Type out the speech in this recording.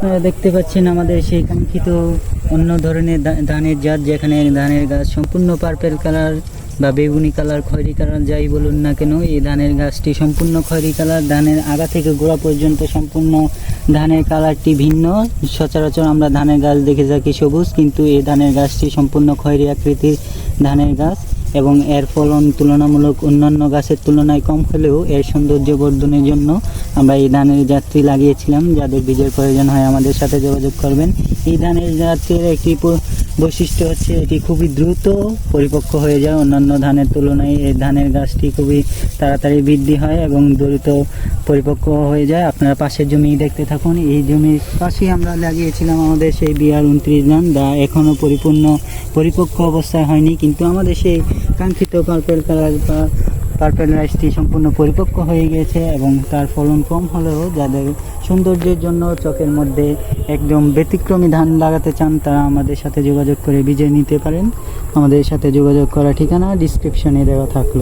দেখতে পাচ্ছেন আমাদের সেই কাঙ্ক্ষিত অন্য ধরনের ধানের জাত, যেখানে ধানের গাছ সম্পূর্ণ পার্পেল কালার বা বেগুনি কালার খয়েরি কালার যাই বলুন না কেন, এই ধানের গাছটি সম্পূর্ণ খয়েরি কালার ধানের আগা থেকে গোড়া পর্যন্ত সম্পূর্ণ ধানের কালারটি ভিন্ন। সচরাচর আমরা ধানের গাছ দেখে থাকি সবুজ, কিন্তু এই ধানের গাছটি সম্পূর্ণ খয়েরি আকৃতির ধানের গাছ এবং এর ফলন তুলনামূলক অন্যান্য গাছের তুলনায় কম হলেও এর সৌন্দর্য বর্ধনের জন্য আমরা এই ধানের যাত্রী লাগিয়েছিলাম, যাদের বীজের প্রয়োজন হয় আমাদের সাথে যোগাযোগ করবেন। এই ধানের যাত্রীর একটি বৈশিষ্ট্য হচ্ছে এটি খুবই দ্রুত পরিপক্ক হয়ে যায়। অন্যান্য ধানের তুলনায় এই ধানের গাছটি খুবই তাড়াতাড়ি বৃদ্ধি হয় এবং দ্রুত পরিপক্ক হয়ে যায়। আপনারা পাশের জমি দেখতে থাকুন। এই জমির পাশেই আমরা লাগিয়েছিলাম আমাদের সেই বিয়ার উনত্রিশ ধান। যা এখনও পরিপূর্ণ, পরিপক্ক অবস্থায় হয়নি, কিন্তু আমাদের সেই কাঙ্ক্ষিত পার্পেল কালার বা পার্পেল রাইসটি সম্পূর্ণ পরিপক্ক হয়ে গিয়েছে এবং তার ফলন কম হলেও যাদের সৌন্দর্যের জন্য চকের মধ্যে একদম ব্যতিক্রমী ধান লাগাতে চান, তারা আমাদের সাথে যোগাযোগ করে বীজে নিতে পারেন। আমাদের সাথে যোগাযোগ করা ঠিকানা ডিসক্রিপশনে দেওয়া থাকল।